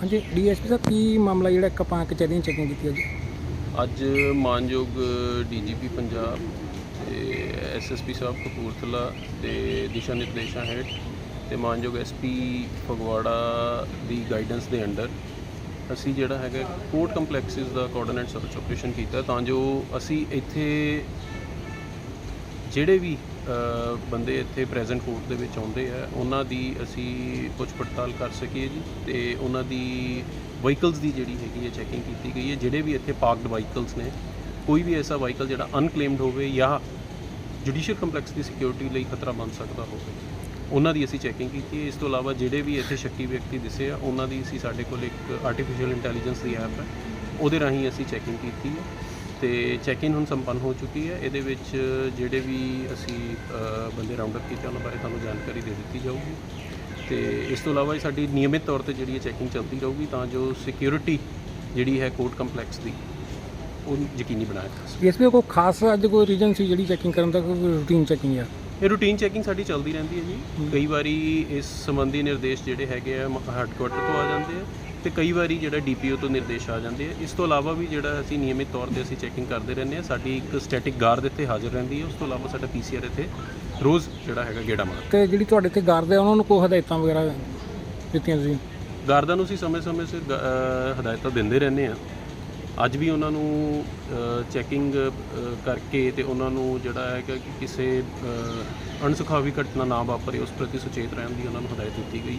ਹਾਂਜੀ, ਡੀਐਸਪੀ ਸਾਹਿਬ, ਕੀ ਮਾਮਲਾ ਜਿਹੜਾ ਇੱਕ ਆਪਾਂ ਕਚਹਿਰੀਆਂ ਚੈਕਿੰਗ ਕੀਤੀ ਹੈ ਜੀ? ਅੱਜ ਮਾਨਯੋਗ ਡੀਜੀਪੀ ਪੰਜਾਬ ਤੇ ਐਸਐਸਪੀ ਸਾਹਿਬ ਕਪੂਰਥਲਾ ਦੇ ਦਿਸ਼ਾ ਨਿਰਦੇਸ਼ਾਂ ਹੇਠ ਤੇ ਮਾਨਯੋਗ ਐਸਪੀ ਫਗਵਾੜਾ ਦੀ ਗਾਈਡੈਂਸ ਦੇ ਅੰਡਰ ਅਸੀਂ ਜਿਹੜਾ ਹੈਗਾ ਕੋਰਟ ਕੰਪਲੈਕਸਿਸ ਦਾ ਕੋਆਰਡੀਨੇਟ ਸਰਚ ਆਪਰੇਸ਼ਨ ਕੀਤਾ ਤਾਂ ਜੋ ਅਸੀਂ ਇੱਥੇ ਜਿਹੜੇ ਵੀ ਬੰਦੇ ਇੱਥੇ ਪ੍ਰੈਜ਼ੈਂਟ ਕੋਰਟ ਦੇ ਵਿੱਚ ਆਉਂਦੇ ਆ। ਉਹਨਾਂ ਦੀ ਅਸੀਂ ਪੁੱਛ ਪੜਤਾਲ ਕਰ ਸਕੀਏ ਜੀ ਤੇ ਉਹਨਾਂ ਦੀ ਵਹੀਕਲਸ ਦੀ ਜਿਹੜੀ ਹੈਗੀ ਹੈ ਚੈਕਿੰਗ ਕੀਤੀ ਗਈ ਹੈ। ਜਿਹੜੇ ਵੀ ਇੱਥੇ ਪਾਰਕਡ ਵਹੀਕਲਸ ਨੇ, ਕੋਈ ਵੀ ਐਸਾ ਵਹੀਕਲ ਜਿਹੜਾ ਅਨਕਲੇਮਡ ਹੋਵੇ ਜਾਂ ਜੁਡੀਸ਼ੀਅਲ ਕੰਪਲੈਕਸ ਦੀ ਸਿਕਿਉਰਿਟੀ ਲਈ ਖਤਰਾ ਬਣ ਸਕਦਾ ਹੋਵੇ, ਉਹਨਾਂ ਦੀ ਅਸੀਂ ਚੈਕਿੰਗ ਕੀਤੀ ਹੈ। ਇਸ ਤੋਂ ਇਲਾਵਾ ਜਿਹੜੇ ਵੀ ਇੱਥੇ ਸ਼ੱਕੀ ਵਿਅਕਤੀ ਦਿਸੇ ਆ, ਉਹਨਾਂ ਦੀ ਅਸੀਂ ਸਾਡੇ ਕੋਲ ਇੱਕ ਆਰਟੀਫੀਸ਼ੀਅਲ ਇੰਟੈਲੀਜੈਂਸ ਦੀ ਐਪ ਹੈ। ਉਹਦੇ ਰਾਹੀਂ ਅਸੀਂ ਚੈਕਿੰਗ ਕੀਤੀ ਹੈ। ਤੇ ਚੈਕਿੰਗ ਹੁਣ ਸੰਪੰਨ ਹੋ ਚੁੱਕੀ ਹੈ। ਇਹਦੇ ਵਿੱਚ ਜਿਹੜੇ ਵੀ ਅਸੀਂ ਬੰਦੇ ਰਾਉਂਡ ਅਪ ਕੀਤੇ ਉਹਨਾਂ ਬਾਰੇ ਤੁਹਾਨੂੰ ਜਾਣਕਾਰੀ ਦੇ ਦਿੱਤੀ ਜਾਊਗੀ। ਤੇ ਇਸ ਤੋਂ ਇਲਾਵਾ ਸਾਡੀ ਨਿਯਮਿਤ ਤੌਰ ਤੇ ਜਿਹੜੀ ਚੈਕਿੰਗ ਚੱਲਦੀ ਰਹੂਗੀ ਤਾਂ ਜੋ ਸਿਕਿਉਰਿਟੀ ਜਿਹੜੀ ਹੈ ਕੋਰਟ ਕੰਪਲੈਕਸ ਦੀ ਉਹ ਯਕੀਨੀ ਬਣਾਇਆ ਜਾ ਸਕੇ। ਡੀਐਸਪੀ ਕੋਈ ਖਾਸ ਅੱਜ ਕੋਈ ਰੀਜਨ ਸੀ ਜਿਹੜੀ ਚੈਕਿੰਗ ਕਰਨ ਦਾ ਕੋਈ ਰੂਟੀਨ ਚੈਕਿੰਗ ਆ? ਇਹ ਰੂਟੀਨ ਚੈਕਿੰਗ ਸਾਡੀ ਚੱਲਦੀ ਰਹਿੰਦੀ ਹੈ ਜੀ। ਕਈ ਵਾਰੀ ਇਸ ਸੰਬੰਧੀ ਨਿਰਦੇਸ਼ ਜਿਹੜੇ ਹੈਗੇ ਆ ਹੈੱਡਕੁਆਟਰ ਤੋਂ ਆ ਜਾਂਦੇ ਆ। ਤੇ ਕਈ ਵਾਰੀ ਜਿਹੜਾ ਡੀਪੀਓ ਤੋਂ ਨਿਰਦੇਸ਼ ਆ ਜਾਂਦੇ ਆ। ਇਸ ਤੋਂ ਇਲਾਵਾ ਵੀ ਜਿਹੜਾ ਅਸੀਂ ਨਿਯਮਿਤ ਤੌਰ ਤੇ ਅਸੀਂ ਚੈਕਿੰਗ ਕਰਦੇ ਰਹਿੰਦੇ ਆ ਸਾਡੀ ਇੱਕ ਸਟੈਟਿਕ ਗਾਰਡ ਇੱਥੇ ਹਾਜ਼ਰ ਰਹਿੰਦੀ ਹੈ। ਉਸ ਤੋਂ ਇਲਾਵਾ ਸਾਡਾ ਪੀਸੀਆਰ ਇੱਥੇ ਰੋਜ਼ ਜਿਹੜਾ ਹੈਗਾ ਗੇੜਾ ਮਾਰਦਾ। ਤੇ ਜਿਹੜੀ ਤੁਹਾਡੇ ਤੇ ਗਾਰਡ ਆ ਉਹਨਾਂ ਨੂੰ ਕੋਈ ਹਦਾਇਤਾਂ ਵਗੈਰਾ ਦਿੱਤੀਆਂ ਤੁਸੀਂ? ਗਾਰਦਾਂ ਨੂੰ ਅਸੀਂ ਸਮੇਂ-ਸਮੇਂ ਸਿਰ ਅ, ਹਦਾਇਤਾਂ ਦਿੰਦੇ ਰਹਿੰਦੇ ਆ ਅੱਜ ਵੀ ਉਹਨਾਂ ਨੂੰ ਚੈਕਿੰਗ ਕਰਕੇ ਤੇ ਉਹਨਾਂ ਨੂੰ ਜਿਹੜਾ ਹੈ ਕਿ ਕਿਸੇ ਅ, ਅਣਸੁਖਾਵੀ ਘਟਨਾ ਨਾ ਵਾਪਰੇ ਉਸ ਪ੍ਰਤੀ ਸੁਚੇਤ ਰਹਿਣ ਦੀ ਉਹਨਾਂ ਨੂੰ ਹਦਾਇਤ ਦਿੱਤੀ ਗਈ।